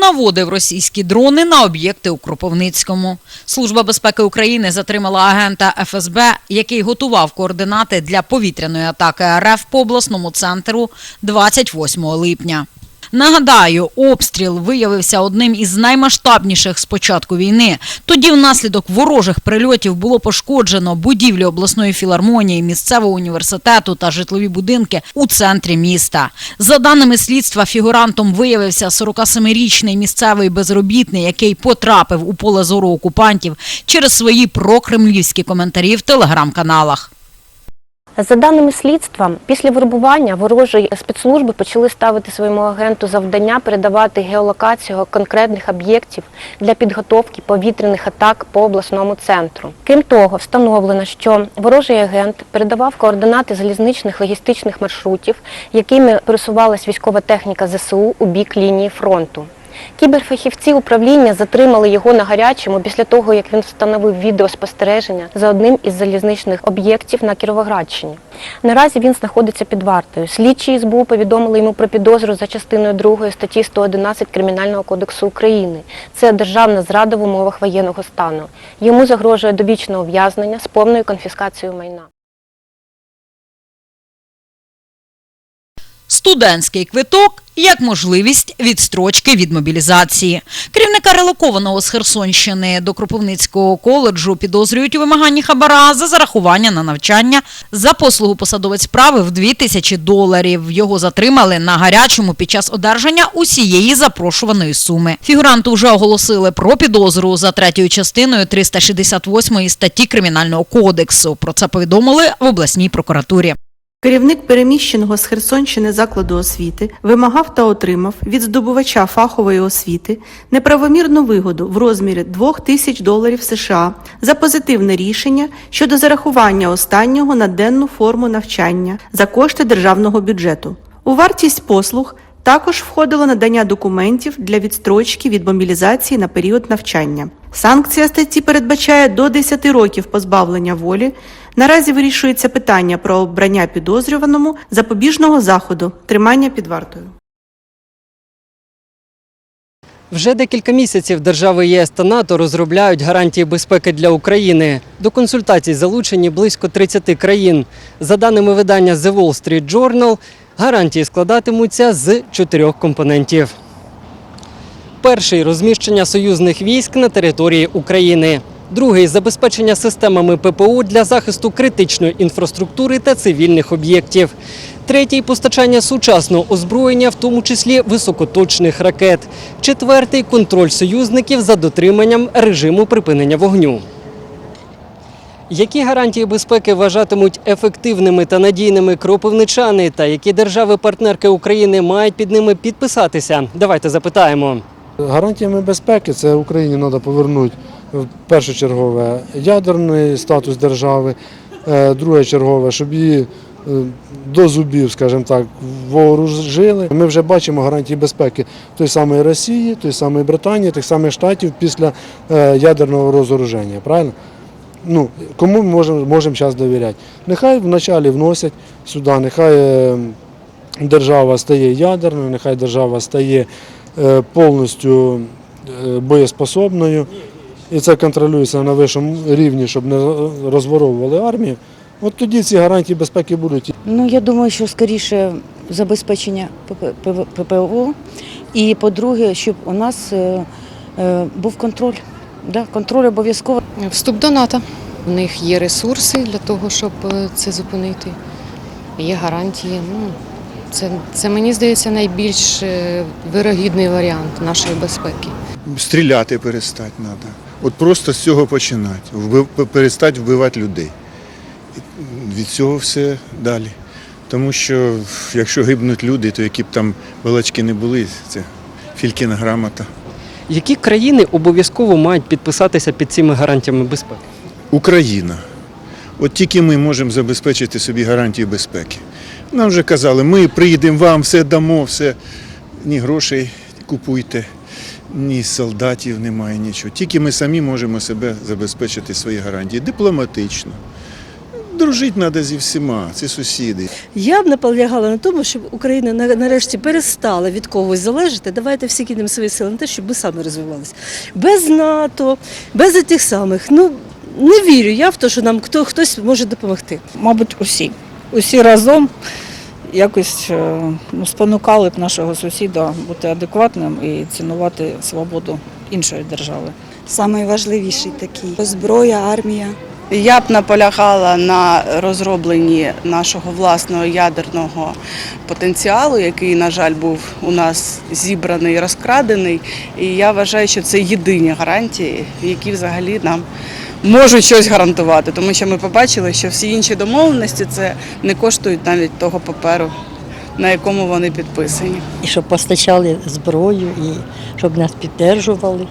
наводив російські дрони на об'єкти у Кропивницькому. Служба безпеки України затримала агента ФСБ, який готував координати для повітряної атаки РФ по обласному центру 28 липня. Нагадаю, обстріл виявився одним із наймасштабніших з початку війни. Тоді внаслідок ворожих прильотів було пошкоджено будівлі обласної філармонії, місцевого університету та житлові будинки у центрі міста. За даними слідства, фігурантом виявився 47-річний місцевий безробітний, який потрапив у поле зору окупантів через свої прокремлівські коментарі в телеграм-каналах. За даними слідства, після вербування ворожі спецслужби почали ставити своєму агенту завдання передавати геолокацію конкретних об'єктів для підготовки повітряних атак по обласному центру. Крім того, встановлено, що ворожий агент передавав координати залізничних логістичних маршрутів, якими пересувалась військова техніка ЗСУ у бік лінії фронту. Кіберфахівці управління затримали його на гарячому після того, як він встановив відеоспостереження за одним із залізничних об'єктів на Кіровоградщині. Наразі він знаходиться під вартою. Слідчі СБУ повідомили йому про підозру за частиною 2 статті 111 Кримінального кодексу України. Це державна зрада в умовах воєнного стану. Йому загрожує довічне ув'язнення з повною конфіскацією майна. Студентський квиток як можливість відстрочки від мобілізації. Керівника релокованого з Херсонщини до Кропивницького коледжу підозрюють у вимаганні хабара за зарахування на навчання. За послугу посадовець правив 2 тисячі доларів. Його затримали на гарячому під час одержання усієї запрошуваної суми. Фігуранту вже оголосили про підозру за третьою частиною 368 статті Кримінального кодексу. Про це повідомили в обласній прокуратурі. Керівник переміщеного з Херсонщини закладу освіти вимагав та отримав від здобувача фахової освіти неправомірну вигоду в розмірі 2 тисяч доларів США за позитивне рішення щодо зарахування останнього на денну форму навчання за кошти державного бюджету. У вартість послуг також входило надання документів для відстрочки від мобілізації на період навчання. Санкція статті передбачає до 10 років позбавлення волі. Наразі вирішується питання про обрання підозрюваному запобіжного заходу тримання під вартою. Вже декілька місяців держави ЄС та НАТО розробляють гарантії безпеки для України. До консультацій залучені близько 30 країн. За даними видання The Wall Street Journal, гарантії складатимуться з чотирьох компонентів. Перший розміщення союзних військ на території України. Другий забезпечення системами ППО для захисту критичної інфраструктури та цивільних об'єктів. Третій постачання сучасного озброєння, в тому числі високоточних ракет. Четвертий контроль союзників за дотриманням режиму припинення вогню. Які гарантії безпеки вважатимуть ефективними та надійними кропивничани, та які держави-партнерки України мають під ними підписатися? Давайте запитаємо. Гарантіями безпеки це Україні треба повернути в першочергове ядерний статус держави, е, друге чергове, щоб її е, до зубів, скажімо так, вооружили. Ми вже бачимо гарантії безпеки той самої Росії, той самої Британії, тих самих Штатів після е, ядерного розоруження. Правильно? Ну, кому ми можемо можемо зараз довіряти? Нехай вначалі вносять сюди, нехай е, держава стає ядерною, нехай держава стає е, повністю е, боєспособною. І це контролюється на вищому рівні, щоб не розворовували армію. От тоді ці гарантії безпеки будуть. Ну, я думаю, що скоріше забезпечення ПП- ППО. І по-друге, щоб у нас був контроль. Да, контроль обов'язково. Вступ до НАТО. У них є ресурси для того, щоб е, це зупинити. Є гарантії. Ну, це, це мені здається найбільш е, вирогідний варіант нашої безпеки. Стріляти перестати треба. От просто з цього починати. Перестати вбивати людей. Від цього все далі. Тому що якщо гибнуть люди, то які б там балачки не були, це фількіна грамота. Які країни обов'язково мають підписатися під цими гарантіями безпеки? Україна. От тільки ми можемо забезпечити собі гарантії безпеки. Нам вже казали, ми приїдемо вам, все дамо, все. Ні грошей купуйте, ні солдатів немає, нічого. Тільки ми самі можемо себе забезпечити свої гарантії дипломатично. Дружити треба зі всіма, ці сусіди. Я б наполягала на тому, щоб Україна нарешті перестала від когось залежати. Давайте всі кинемо свої сили на те, щоб ми самі розвивалися. Без НАТО, без тих самих. Ну не вірю я в те, що нам хто хтось може допомогти. мабуть, усі. Усі разом якось е, ну, спонукали б нашого сусіда бути адекватним і цінувати свободу іншої держави. Найважливіший такий зброя, армія. Я б наполягала на розробленні нашого власного ядерного потенціалу, який, на жаль, був у нас зібраний, розкрадений. І я вважаю, що це єдині гарантії, які взагалі нам можуть щось гарантувати. Тому що ми побачили, що всі інші домовленості це не коштують навіть того паперу, на якому вони підписані. І щоб постачали зброю, і щоб нас підтримували.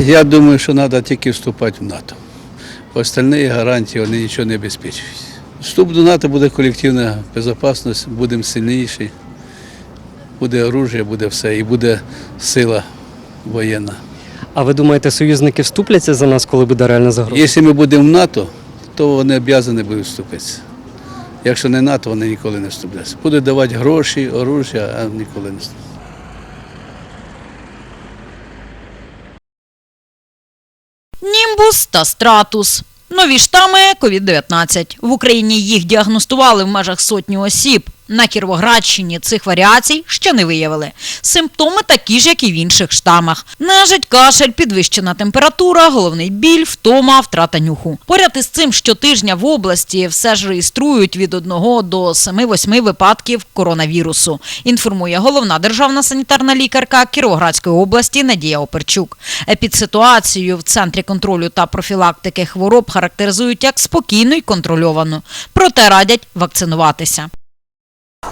Я думаю, що треба тільки вступати в НАТО. Остальні гарантії вони нічого не обезпечують. Вступ до НАТО буде колективна безпечність, будемо сильніші, буде оружие, буде все, і буде сила воєнна. А ви думаєте, союзники вступляться за нас, коли буде реальна загроза? Якщо ми будемо в НАТО, то вони обов'язані будуть вступитися. Якщо не НАТО, вони ніколи не вступляться. Будуть давати гроші, оружие, а ніколи не вступлять. Німбус та стратус. Нові штами COVID-19. В Україні їх діагностували в межах сотні осіб. На Кіровоградщині цих варіацій ще не виявили. Симптоми такі ж, як і в інших штамах. Нежить, кашель, підвищена температура, головний біль, втома, втрата нюху. Поряд із цим щотижня в області все ж реєструють від 1 до 7-8 випадків коронавірусу. Інформує головна державна санітарна лікарка Кіровоградської області Надія Оперчук. Епідситуацію в центрі контролю та профілактики хвороб характеризують як спокійну й контрольовану. Проте радять вакцинуватися.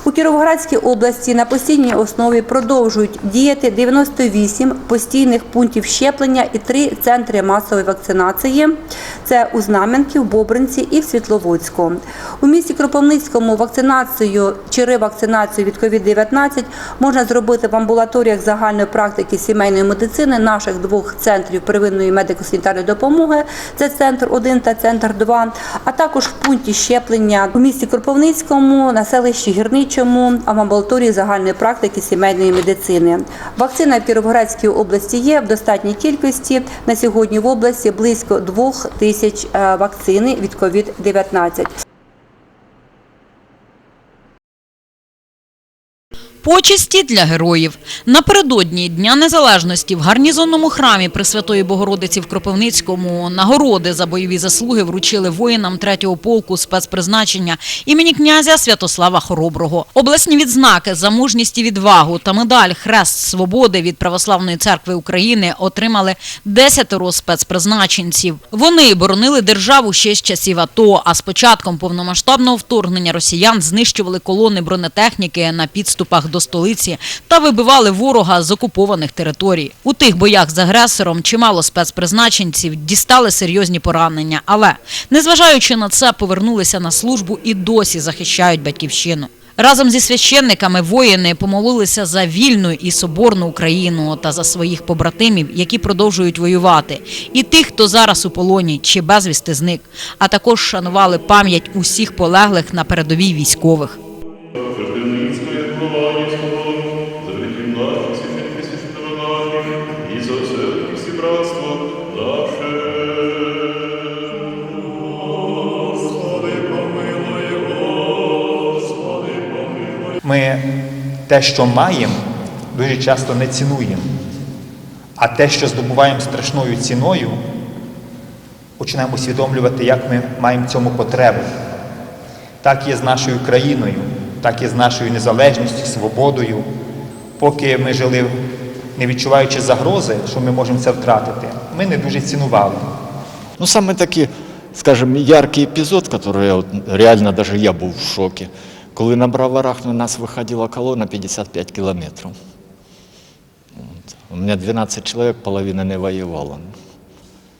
У Кіровоградській області на постійній основі продовжують діяти 98 постійних пунктів щеплення і три центри масової вакцинації. Це у Знам'янки, в Бобринці і в Світловодську. У місті Кропивницькому вакцинацію чи ревакцинацію від COVID-19 можна зробити в амбулаторіях загальної практики сімейної медицини наших двох центрів первинної медико-санітарної допомоги. Це центр 1 та центр 2, а також в пункті щеплення у місті Кропивницькому, на селищі Гірничому, а амбулаторії загальної практики сімейної медицини. Вакцина в Кіровоградській області є в достатній кількості. На сьогодні в області близько двох тисяч е, вакцини від COVID-19. Почесті для героїв напередодні Дня Незалежності в гарнізонному храмі Пресвятої Богородиці в Кропивницькому нагороди за бойові заслуги вручили воїнам 3-го полку спецпризначення імені князя Святослава Хороброго. Обласні відзнаки за мужність і відвагу та медаль Хрест Свободи від Православної церкви України отримали 10 спецпризначенців. Вони боронили державу ще з часів АТО. А з початком повномасштабного вторгнення росіян знищували колони бронетехніки на підступах до столиці та вибивали ворога з окупованих територій. У тих боях з агресором чимало спецпризначенців дістали серйозні поранення, але незважаючи на це, повернулися на службу і досі захищають батьківщину. Разом зі священниками воїни помолилися за вільну і соборну Україну та за своїх побратимів, які продовжують воювати, і тих, хто зараз у полоні чи безвісти зник, а також шанували пам'ять усіх полеглих на передовій військових. Ми те, що маємо, дуже часто не цінуємо. А те, що здобуваємо страшною ціною, починаємо усвідомлювати, як ми маємо цьому потребу. Так є з нашою країною, так є з нашою незалежністю, свободою. Поки ми жили, не відчуваючи загрози, що ми можемо це втратити, ми не дуже цінували. Ну, самый такий, скажем, яркий епізод, який я реально даже я був в шокі. Коли на Браварах на нас виходила колона 55 кілометрів. У мене 12 чоловік, половина не воювала.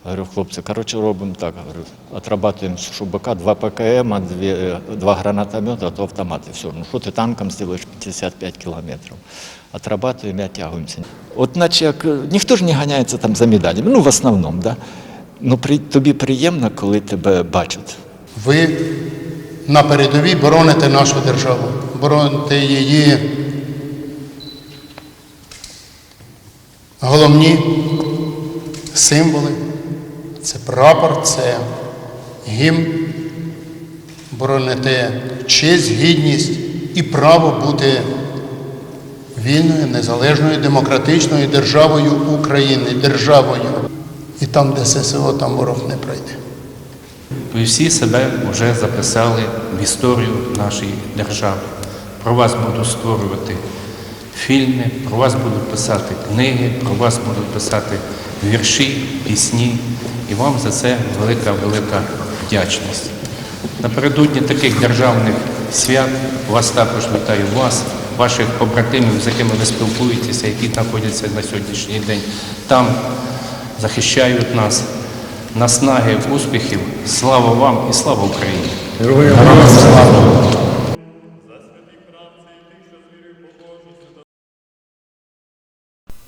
Говорю, хлопці, коротше, робимо так. Говорю, отрабатуємо з ШУБК, два ПКМ, дві, е, два гранатомета, то автомати. Все. Ну що ти танком зробиш 55 кілометрів? Отрабатуємо і оттягуємося. От наче як, е, ніхто ж не ганяється там за медалями, ну в основному, да? Ну при, тобі приємно, коли тебе бачать. Ви на передовій боронити нашу державу, боронити її головні символи. Це прапор, це гімн, боронити честь, гідність і право бути вільною, незалежною, демократичною державою України, державою. І там, де ССО, там ворог не пройде. Ви всі себе вже записали в історію нашої держави. Про вас будуть створювати фільми, про вас будуть писати книги, про вас будуть писати вірші, пісні. І вам за це велика, велика вдячність. Напередодні таких державних свят вас також вітаю вас, ваших побратимів, з якими ви спілкуєтеся, які знаходяться на сьогоднішній день там, захищають нас. Наснаги, успіхів, слава вам і слава Україні! Героям слава!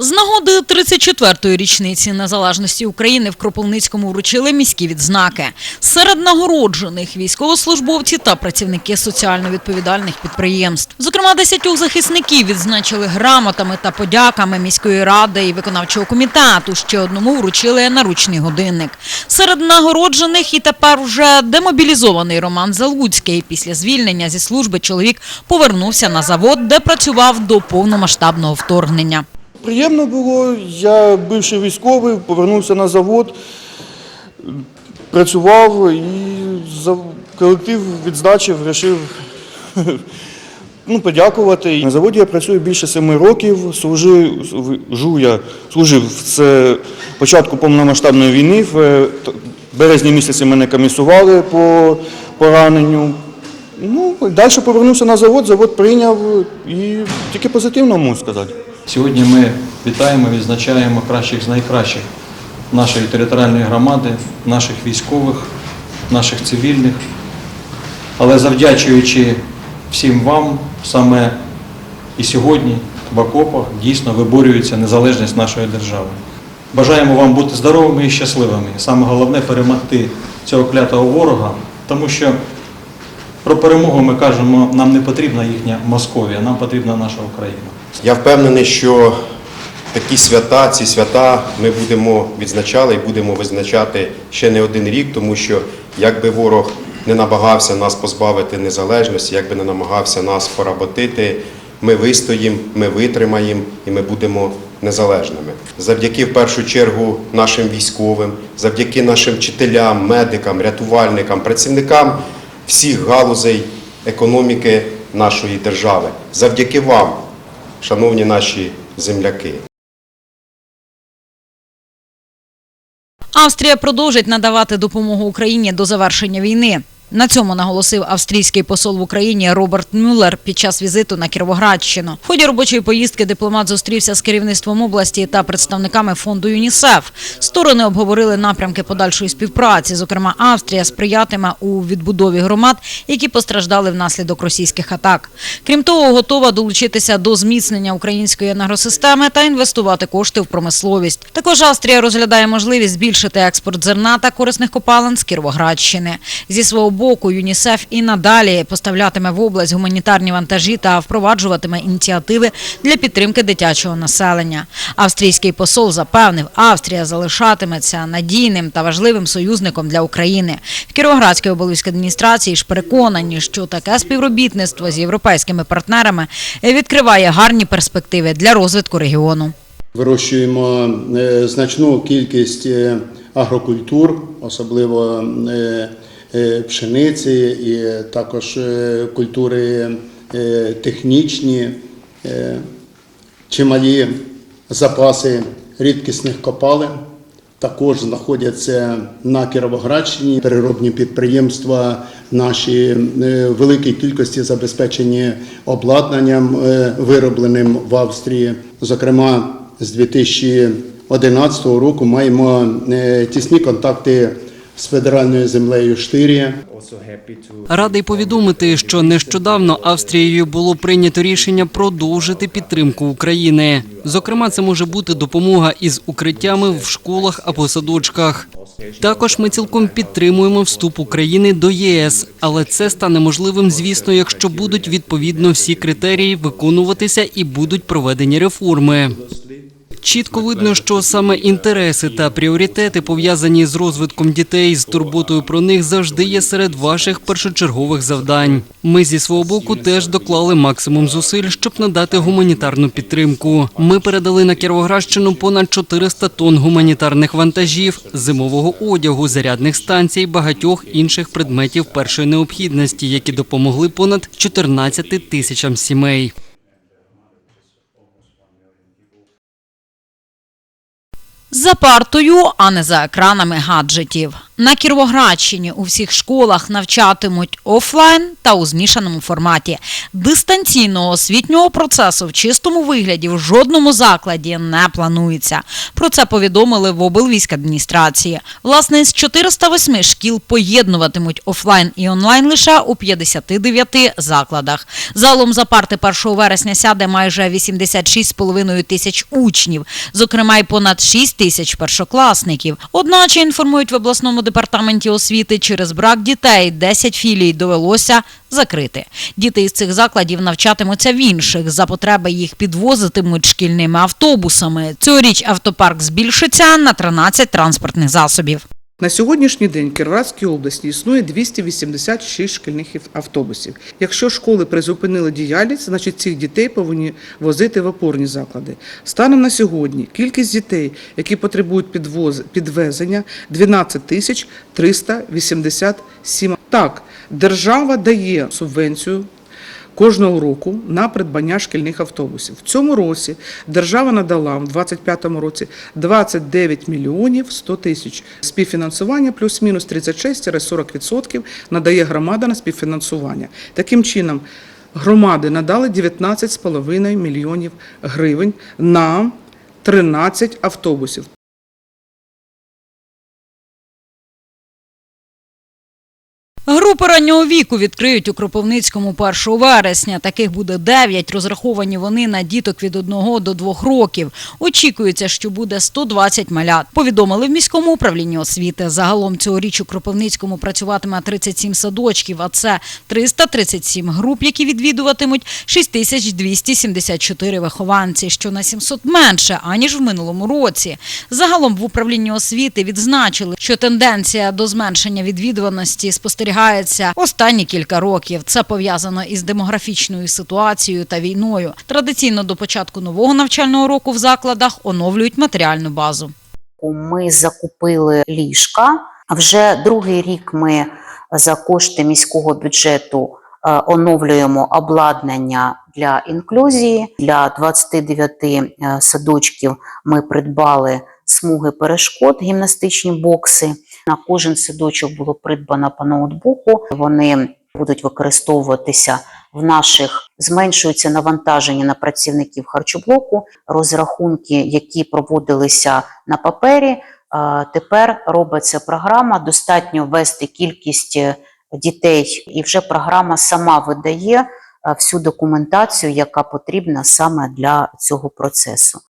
З нагоди 34-ї річниці незалежності України в Кропивницькому вручили міські відзнаки. Серед нагороджених військовослужбовці та працівники соціально відповідальних підприємств. Зокрема, десятьох захисників відзначили грамотами та подяками міської ради і виконавчого комітету. Ще одному вручили наручний годинник. Серед нагороджених і тепер вже демобілізований Роман Залуцький. Після звільнення зі служби чоловік повернувся на завод, де працював до повномасштабного вторгнення. Приємно було. Я бивший військовий, повернувся на завод, працював і колектив відзначив, вирішив ну, подякувати. На заводі я працюю більше семи років. Служив, я служив з початку повномасштабної війни. В е, березні місяці мене комісували по пораненню. Ну, далі повернувся на завод, завод прийняв і тільки позитивно можу сказати. Сьогодні ми вітаємо, відзначаємо кращих з найкращих нашої територіальної громади, наших військових, наших цивільних. Але завдячуючи всім вам, саме і сьогодні в окопах дійсно виборюється незалежність нашої держави. Бажаємо вам бути здоровими і щасливими. Саме головне перемогти цього клятого ворога, тому що про перемогу ми кажемо, нам не потрібна їхня Московія, нам потрібна наша Україна. Я впевнений, що такі свята, ці свята ми будемо відзначали і будемо визначати ще не один рік, тому що якби ворог не намагався нас позбавити незалежності, якби не намагався нас поработити, ми вистоїмо, ми витримаємо і ми будемо незалежними. Завдяки в першу чергу нашим військовим, завдяки нашим вчителям, медикам, рятувальникам, працівникам всіх галузей економіки нашої держави. Завдяки вам, шановні наші земляки. Австрія продовжить надавати допомогу Україні до завершення війни. На цьому наголосив австрійський посол в Україні Роберт Мюллер під час візиту на Кіровоградщину. В ході робочої поїздки дипломат зустрівся з керівництвом області та представниками фонду ЮНІСЕФ. Сторони обговорили напрямки подальшої співпраці. Зокрема, Австрія сприятиме у відбудові громад, які постраждали внаслідок російських атак. Крім того, готова долучитися до зміцнення української енергосистеми та інвестувати кошти в промисловість. Також Австрія розглядає можливість збільшити експорт зерна та корисних копалин з Кіровоградщини. Зі свого боку, ЮНІСЕФ і надалі поставлятиме в область гуманітарні вантажі та впроваджуватиме ініціативи для підтримки дитячого населення. Австрійський посол запевнив, Австрія залишатиметься надійним та важливим союзником для України. В Кіровоградській облаській адміністрації ж переконані, що таке співробітництво з європейськими партнерами відкриває гарні перспективи для розвитку регіону. Вирощуємо е, значну кількість е, агрокультур, особливо е, пшениці, і також е, культури е, технічні, е, чималі запаси рідкісних копалин. Також знаходяться на Кіровоградщині переробні підприємства наші е, великій кількості забезпечені обладнанням, е, виробленим в Австрії. Зокрема, з 2011 року маємо е, тісні контакти з федеральною землею Штирія. Радий повідомити, що нещодавно Австрією було прийнято рішення продовжити підтримку України. Зокрема, це може бути допомога із укриттями в школах або садочках. Також ми цілком підтримуємо вступ України до ЄС, але це стане можливим, звісно, якщо будуть відповідно всі критерії виконуватися і будуть проведені реформи. Чітко видно, що саме інтереси та пріоритети, пов'язані з розвитком дітей, з турботою про них, завжди є серед ваших першочергових завдань. Ми зі свого боку теж доклали максимум зусиль, щоб надати гуманітарну підтримку. Ми передали на Кіровоградщину понад 400 тонн гуманітарних вантажів, зимового одягу, зарядних станцій, багатьох інших предметів першої необхідності, які допомогли понад 14 тисячам сімей. За партою, а не за екранами гаджетів. На Кіровоградщині у всіх школах навчатимуть офлайн та у змішаному форматі. Дистанційного освітнього процесу в чистому вигляді в жодному закладі не планується. Про це повідомили в облвійськадміністрації. Власне, з 408 шкіл поєднуватимуть офлайн і онлайн лише у 59 закладах. Залом за парти 1 вересня сяде майже 86,5 тисяч учнів, зокрема й понад 6 тисяч першокласників. Одначе інформують в обласному департаменті освіти, через брак дітей 10 філій довелося закрити. Діти із цих закладів навчатимуться в інших. За потреби їх підвозитимуть шкільними автобусами. Цьогоріч автопарк збільшиться на 13 транспортних засобів. На сьогоднішній день в Кіровоградській області існує 286 шкільних автобусів. Якщо школи призупинили діяльність, значить цих дітей повинні возити в опорні заклади. Станом на сьогодні кількість дітей, які потребують підвезення, 12 тисяч 387. Так, держава дає субвенцію кожного року на придбання шкільних автобусів. В цьому році держава надала в 2025 році 29 мільйонів 100 тисяч. Співфінансування плюс-мінус 36-40% надає громада на співфінансування. Таким чином, громади надали 19,5 мільйонів гривень на 13 автобусів. Групи раннього віку відкриють у Кропивницькому 1 вересня. Таких буде 9. Розраховані вони на діток від 1 до 2 років. Очікується, що буде 120 малят. Повідомили в міському управлінні освіти. Загалом цьогоріч у Кропивницькому працюватиме 37 садочків, а це 337 груп, які відвідуватимуть 6274 вихованці, що на 700 менше, аніж в минулому році. Загалом в управлінні освіти відзначили, що тенденція до зменшення відвідуваності спостерігається останні кілька років. Це пов'язано із демографічною ситуацією та війною. Традиційно до початку нового навчального року в закладах оновлюють матеріальну базу. Ми закупили ліжка. Вже другий рік ми за кошти міського бюджету е, оновлюємо обладнання для інклюзії. Для 29 е, садочків ми придбали смуги перешкод, гімнастичні бокси. На кожен садочок було придбано по ноутбуку. Вони будуть використовуватися в наших зменшується навантаження на працівників харчоблоку. Розрахунки, які проводилися на папері, е, тепер робиться програма. Достатньо ввести кількість е, дітей, і вже програма сама видає е, всю документацію, яка потрібна саме для цього процесу.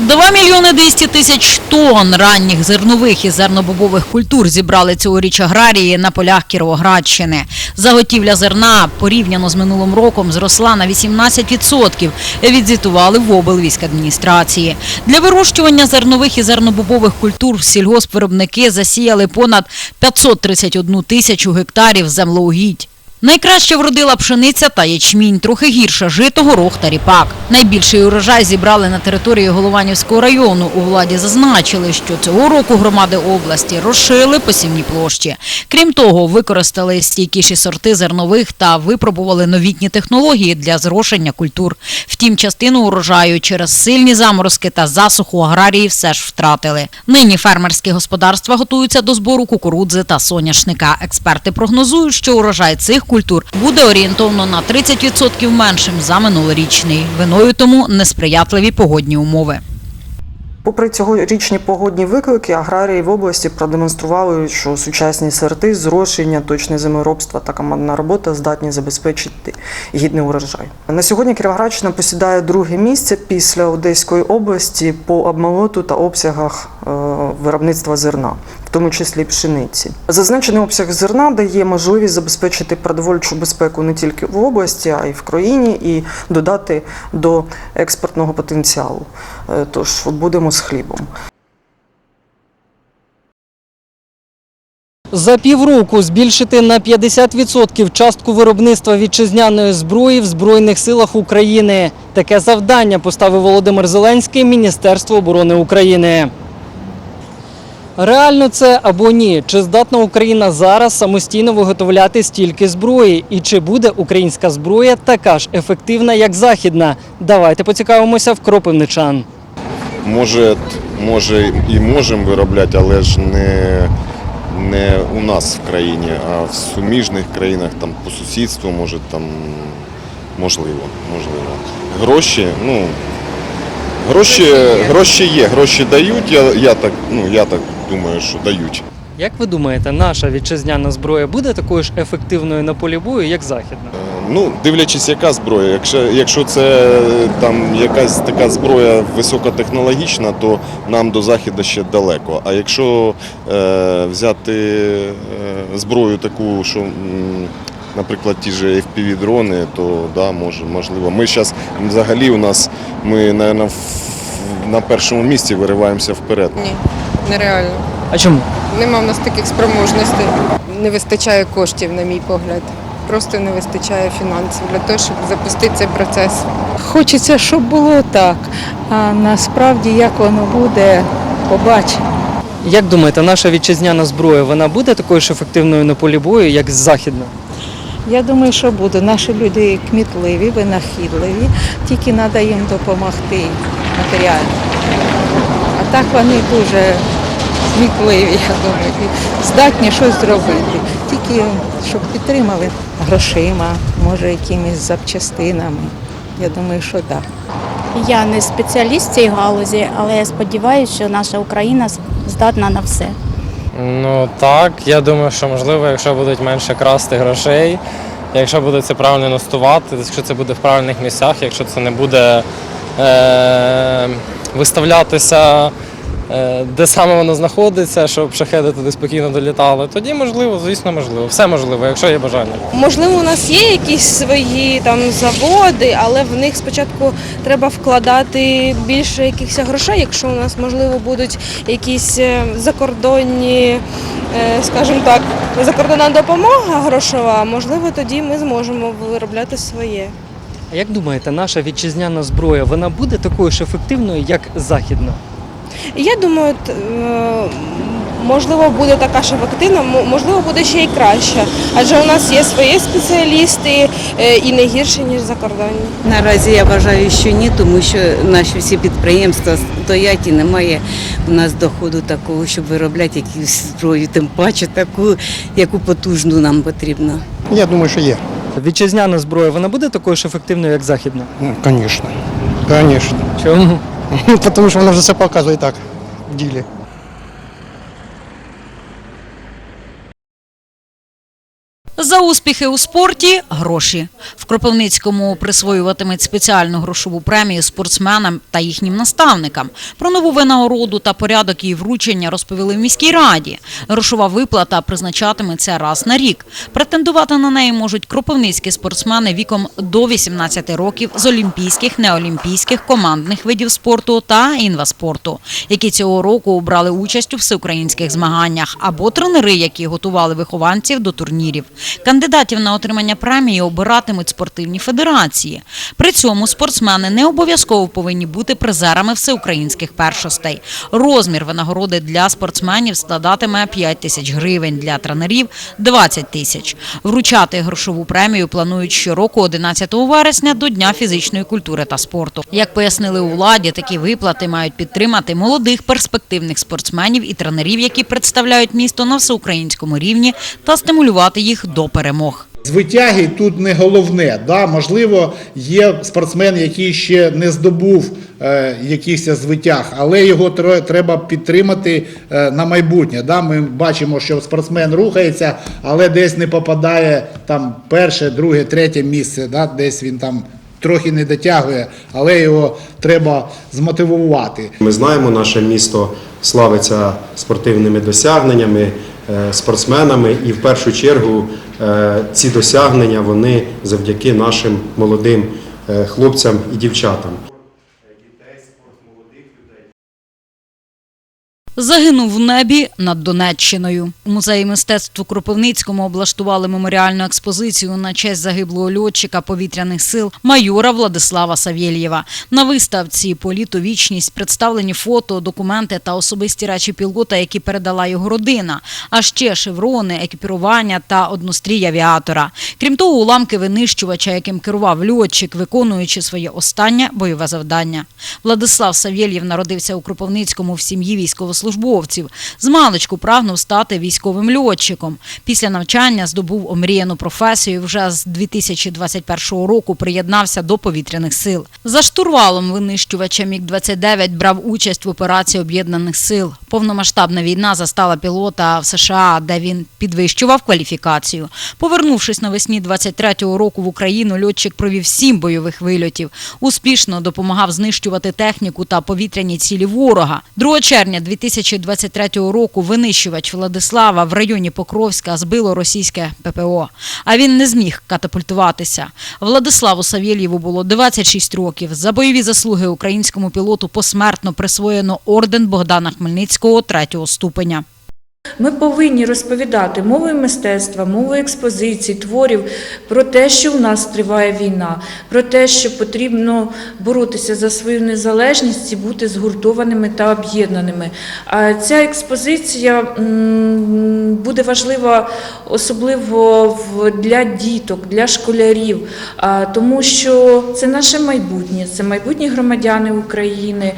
2 мільйони 200 тисяч тонн ранніх зернових і зернобобових культур зібрали цьогоріч аграрії на полях Кіровоградщини. Заготівля зерна порівняно з минулим роком зросла на 18%, відзвітували в облвійськадміністрації. Для вирощування зернових і зернобобових культур сільгоспвиробники засіяли понад 531 тисячу гектарів землеугідь. Найкраще вродила пшениця та ячмінь, трохи гірше жито, горох та ріпак. Найбільший урожай зібрали на території Голованівського району. У владі зазначили, що цього року громади області розширили посівні площі. Крім того, використали стійкіші сорти зернових та випробували новітні технології для зрошення культур. Втім, частину урожаю через сильні заморозки та засуху аграрії все ж втратили. Нині фермерські господарства готуються до збору кукурудзи та соняшника. Експерти прогнозують, що урожай цих культур буде орієнтовно на 30% меншим за минулорічний. Виною тому несприятливі погодні умови. Попри цьогорічні погодні виклики, аграрії в області продемонстрували, що сучасні сорти, зрошення, точне землеробство та командна робота здатні забезпечити гідний урожай. На сьогодні Кіровоградщина посідає друге місце після Одеської області по обмолоту та обсягах е, виробництва зерна, тому числі пшениці. Зазначений обсяг зерна дає можливість забезпечити продовольчу безпеку не тільки в області, а й в країні, і додати до експортного потенціалу. Е, Тож будемо з хлібом. За півроку збільшити на 50% частку виробництва вітчизняної зброї в Збройних силах України. Таке завдання поставив Володимир Зеленський Міністерство оборони України. Реально це або ні? Чи здатна Україна зараз самостійно виготовляти стільки зброї? І чи буде українська зброя така ж ефективна, як західна? Давайте поцікавимося в кропивничан. Може, може і можемо виробляти, але ж не, не у нас в країні, а в суміжних країнах, там по сусідству, може там можливо, можливо. Гроші, ну гроші, гроші є, гроші дають. Я, я так, ну я так думаю, що дають. Як ви думаєте, наша вітчизняна зброя буде такою ж ефективною на полі бою, як західна? Ну, дивлячись, яка зброя. Якщо, якщо це е, там якась така зброя високотехнологічна, то нам до заходу ще далеко. А якщо е, взяти е, зброю таку, що, наприклад, ті ж FPV-дрони, то да, може, можливо. Ми зараз взагалі у нас ми, мабуть, на першому місці вириваємося вперед. Ні, нереально. А чому? Нема в нас таких спроможностей. Не вистачає коштів, на мій погляд. Просто не вистачає фінансів для того, щоб запустити цей процес. Хочеться, щоб було так. А насправді, як воно буде, побачимо. Як думаєте, наша вітчизняна зброя вона буде такою ж ефективною на полі бою, як західна? Я думаю, що буде. Наші люди кмітливі, винахідливі, тільки треба їм допомогти матеріально. А так вони дуже кмітливі, я думаю, і здатні щось зробити. Тільки щоб підтримали грошима, може, якимись запчастинами. Я думаю, що так. Я не спеціаліст в цій галузі, але я сподіваюся, що наша Україна здатна на все. Ну так, я думаю, що можливо, якщо будуть менше красти грошей, якщо буде це правильно інвестувати, якщо це буде в правильних місцях, якщо це не буде е- виставлятися, де саме воно знаходиться, щоб шахеди туди спокійно долітали, тоді можливо, звісно, можливо. Все можливо, якщо є бажання. Можливо, у нас є якісь свої там заводи, але в них спочатку треба вкладати більше якихось грошей, якщо у нас можливо будуть якісь е, закордонні, е, скажімо так, закордонна допомога грошова, можливо, тоді ми зможемо виробляти своє. А як думаєте, наша вітчизняна зброя вона буде такою ж ефективною, як західна? Я думаю, е, можливо, буде така ж ефективна, можливо, буде ще й краще. Адже у нас є свої спеціалісти е, і не гірші, ніж закордонні. Наразі я вважаю, що ні, тому що наші всі підприємства стоять і немає у нас доходу такого, щоб виробляти якусь зброю, тим паче таку, яку потужну нам потрібно. Я думаю, що є. Вітчизняна зброя вона буде такою ж ефективною, як західна? Ну, Звісно. Звісно. Чому? Тому що воно вже все показує так в ділі. За успіхи у спорті гроші. В Кропивницькому присвоюватимуть спеціальну грошову премію спортсменам та їхнім наставникам. Про нову винагороду та порядок її вручення розповіли в міській раді. Грошова виплата призначатиметься раз на рік. Претендувати на неї можуть кропивницькі спортсмени віком до 18 років з олімпійських, неолімпійських, командних видів спорту та інваспорту, які цього року брали участь у всеукраїнських змаганнях, або тренери, які готували вихованців до турнірів. Кандидатів на отримання премії обиратимуть спортивні федерації. При цьому спортсмени не обов'язково повинні бути призерами всеукраїнських першостей. Розмір винагороди для спортсменів складатиме 5 тисяч гривень, для тренерів – 20 тисяч. Вручати грошову премію планують щороку 11 вересня до Дня фізичної культури та спорту. Як пояснили у владі, такі виплати мають підтримати молодих перспективних спортсменів і тренерів, які представляють місто на всеукраїнському рівні, та стимулювати їх до перемог. Звитяги тут не головне. Да? Можливо, є спортсмен, який ще не здобув е, якихось звитяг, але його треба підтримати е, на майбутнє. Да? Ми бачимо, що спортсмен рухається, але десь не попадає там перше, друге, третє місце, да? десь він там трохи не дотягує, але його треба змотивувати. Ми знаємо, наше місто славиться спортивними досягненнями, спортсменами, і в першу чергу е, ці досягнення вони завдяки нашим молодим е, хлопцям і дівчатам. Загинув в небі над Донеччиною. У музеї мистецтв у Кропивницькому облаштували меморіальну експозицію на честь загиблого льотчика повітряних сил майора Владислава Савєлєва. На виставці «Політ вічність» представлені фото, документи та особисті речі пілота, які передала його родина, а ще шеврони, екіпірування та однострій авіатора. Крім того, уламки винищувача, яким керував льотчик, виконуючи своє останнє бойове завдання. Владислав Савєлєв народився у Кропивницькому в сім'ї військовослужбовців. Змалечку прагнув стати військовим льотчиком. Після навчання здобув омріяну професію. Вже з 2021 року приєднався до повітряних сил. За штурвалом винищувача Міг-29 брав участь в операції Об'єднаних сил. Повномасштабна війна застала пілота в США, де він підвищував кваліфікацію. Повернувшись навесні 23-го року в Україну, льотчик провів сім бойових вильотів. Успішно допомагав знищувати техніку та повітряні цілі ворога. 2 червня 2023 року винищувач Владислава в районі Покровська збило російське ППО. А він не зміг катапультуватися. Владиславу Савєлєву було 26 років. За бойові заслуги українському пілоту посмертно присвоєно орден Богдана Хмельницького третього ступеня. Ми повинні розповідати мовою мистецтва, мовою експозицій, творів про те, що в нас триває війна, про те, що потрібно боротися за свою незалежність і бути згуртованими та об'єднаними. Ця експозиція буде важлива особливо для діток, для школярів, тому що це наше майбутнє, це майбутні громадяни України.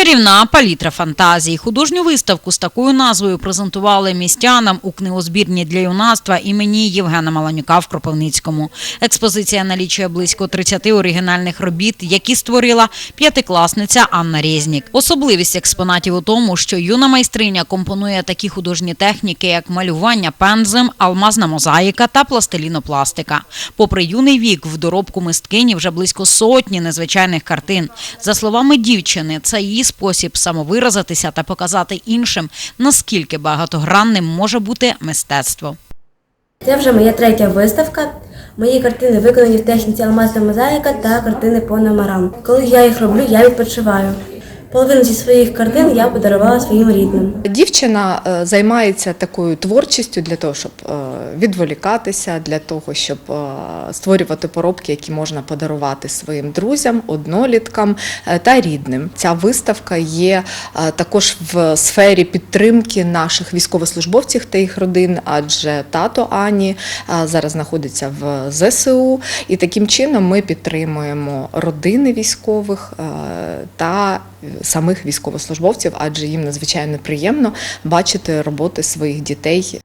Чарівна палітра фантазії. Художню виставку з такою назвою презентували містянам у книгозбірні для юнацтва імені Євгена Маланюка в Кропивницькому. Експозиція налічує близько 30 оригінальних робіт, які створила п'ятикласниця Анна Резнік. Особливість експонатів у тому, що юна майстриня компонує такі художні техніки, як малювання пензлем, алмазна мозаїка та пластилінопластика. Попри юний вік, в доробку мисткині вже близько сотні незвичайних картин. За словами дівчини, це її спосіб самовиразитися та показати іншим, наскільки багатогранним може бути мистецтво. Це вже моя третя виставка. Мої картини виконані в техніці алмазна мозаїка та картини по номерам. Коли я їх роблю, я відпочиваю. Половину зі своїх картин я подарувала своїм рідним. Дівчина е, займається такою творчістю для того, щоб е, відволікатися, для того, щоб е, створювати поробки, які можна подарувати своїм друзям, одноліткам та рідним. Ця виставка є також в сфері підтримки наших військовослужбовців та їх родин, адже тато Ані зараз знаходиться в ЗСУ, і таким чином ми підтримуємо родини військових та самих військовослужбовців, адже їм надзвичайно приємно бачити роботи своїх дітей